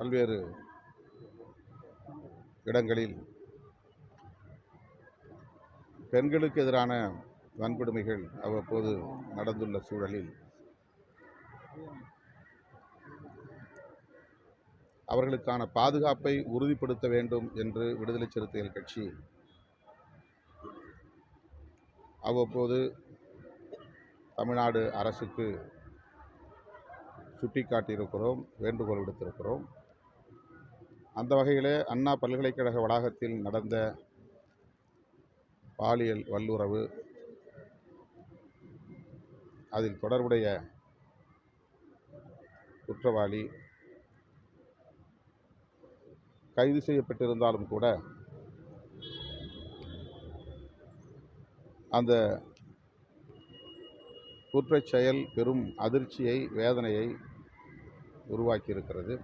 பல்வேறு இடங்களில் பெண்களுக்கு எதிரான வன்கொடுமைகள் அவ்வப்போது நடந்துள்ள சூழலில் அவர்களுக்கான பாதுகாப்பை உறுதிப்படுத்த வேண்டும் என்று விடுதலை சிறுத்தைகள் கட்சி அவ்வப்போது தமிழ்நாடு அரசுக்கு சுட்டிக்காட்டியிருக்கிறோம் வேண்டுகோள் விடுத்திருக்கிறோம். அந்த வகையிலே அண்ணா பல்கலைக்கழக வளாகத்தில் நடந்த பாலியல் வல்லுறவு அதில் தொடர்புடைய குற்றவாளி கைது செய்யப்பட்டிருந்தாலும் கூட அந்த குற்றச் செயல் பெரும் அதிர்ச்சியை வேதனையை உருவாக்கியிருக்கிறது.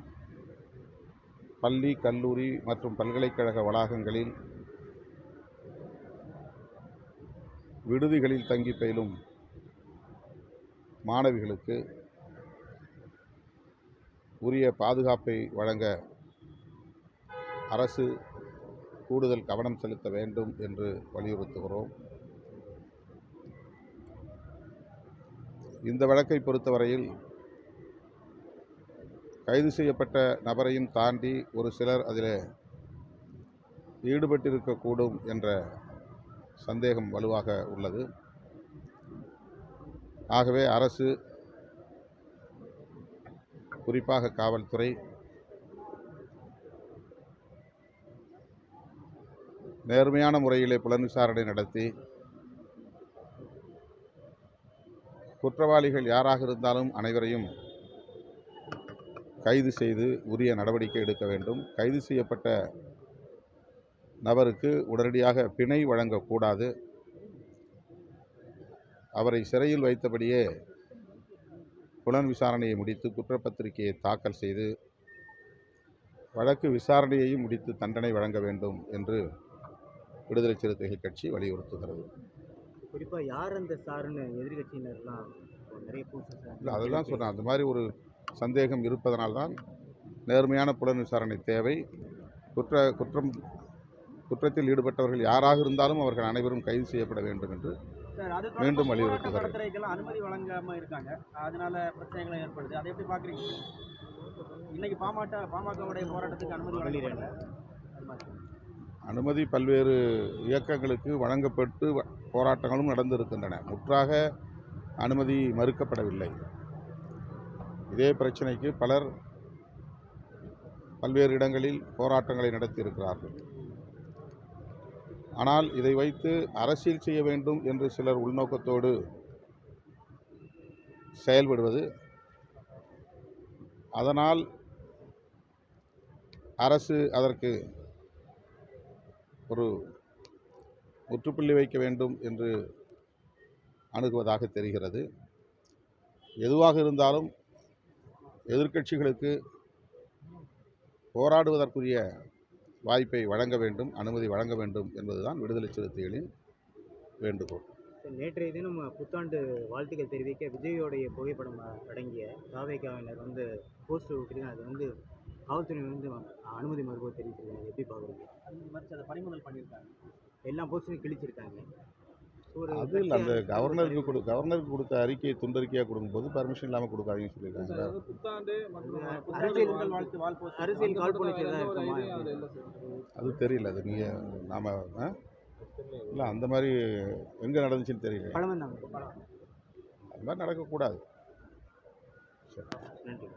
பள்ளி கல்லூரி மற்றும் பல்கலைக்கழக வளாகங்களில் விடுதிகளில் தங்கி பயிலும் மாணவிகளுக்கு உரிய பாதுகாப்பை வழங்க அரசு கூடுதல் கவனம் செலுத்த வேண்டும் என்று வலியுறுத்துகிறோம். இந்த வழக்கை பொறுத்தவரையில் கைது செய்யப்பட்ட நபரையும் தாண்டி ஒரு சிலர் அதில் ஈடுபட்டிருக்கக்கூடும் என்ற சந்தேகம் வலுவாக உள்ளது. ஆகவே அரசு குறிப்பாக காவல்துறை நேர்மையான முறையிலே புலன் விசாரணை நடத்தி குற்றவாளிகள் யாராக இருந்தாலும் அனைவரையும் கைது செய்து உரிய நடவடிக்கை எடுக்க வேண்டும். கைது செய்யப்பட்ட நபருக்கு உடனடியாக பிணை வழங்கக்கூடாது. அவரை சிறையில் வைத்தபடியே புலன் விசாரணையை முடித்து குற்றப்பத்திரிகையை தாக்கல் செய்து வழக்கு விசாரணையையும் முடித்து தண்டனை வழங்க வேண்டும் என்று விடுதலை சிறுத்தைகள் கட்சி வலியுறுத்துகிறது. குறிப்பா யார் அந்த சாருன்னு எதிர்கட்சியினர்லாம் நிறைய இல்லை அதுதான் சொன்னேன் அந்த மாதிரி ஒரு சந்தேகம் இருப்பதனால்தான் நேர்மையான புலன் விசாரணை தேவை. குற்ற குற்றம் குற்றத்தில் ஈடுபட்டவர்கள் யாராக இருந்தாலும் அவர்கள் அனைவரும் கைது செய்யப்பட வேண்டும் என்று மீண்டும் வலியுறுத்துகிறேன். அனுமதி வழங்காம இருக்காங்க. அதனால பிரச்சனைகள் ஏற்படுது. அதை எப்படி பாக்குறீங்க? இன்னைக்கு பாமக பாமகவுடைய போராட்டத்துக்கு அனுமதி வழங்கல அனுமதி பல்வேறு இயக்கங்களுக்கு வழங்கப்பட்டு போராட்டங்களும் நடந்திருக்கின்றன. முற்றாக அனுமதி மறுக்கப்படவில்லை. இதே பிரச்சனைக்கு பலர் பல்வேறு இடங்களில் போராட்டங்களை நடத்தியிருக்கிறார்கள். ஆனால் இதை வைத்து அரசியல் செய்ய வேண்டும் என்று சிலர் உள்நோக்கத்தோடு செயல்படுவது அதனால் அரசு அதற்கு ஒரு முற்றுப்புள்ளி வைக்க வேண்டும் என்று அணுகுவதாக தெரிகிறது. எதுவாக இருந்தாலும் எதிர்க்கட்சிகளுக்கு போராடுவதற்குரிய வாய்ப்பை வழங்க வேண்டும் அனுமதி வழங்க வேண்டும் என்பதுதான் விடுதலை சிறுத்தைகளின் வேண்டுகோள். நேற்றைய தினம் புத்தாண்டு வாழ்த்துக்கள் தெரிவிக்க விஜயோடைய புகைப்படம் அடங்கிய தாவேக்காவினர் வந்து போஸ்டர் விட்டுருக்காங்க அது வந்து காவல்துறை வந்து அனுமதி மறுபோது தெரிவிச்சிருக்காங்க. எப்படி பார்க்குறீங்க அந்த மாதிரி அதை பறிமுதல் பண்ணியிருக்காங்க. எல்லா போஸ்டரையும் கிழிச்சிருக்காங்க. அது இல்லை அந்த கவர்னருக்கு கொடு கவர்னருக்கு கொடுத்த அறிக்கையை துண்டறிக்கையாக கொடுக்கும்போது பர்மிஷன் இல்லாமல் கொடுக்காதீங்கன்னு சொல்லியிருக்காங்க அது தெரியல அது நீங்கள் நாம் இல்லை அந்த மாதிரி எங்கே நடந்துச்சுன்னு தெரியல. அது மாதிரி நடக்கக்கூடாது. நன்றி.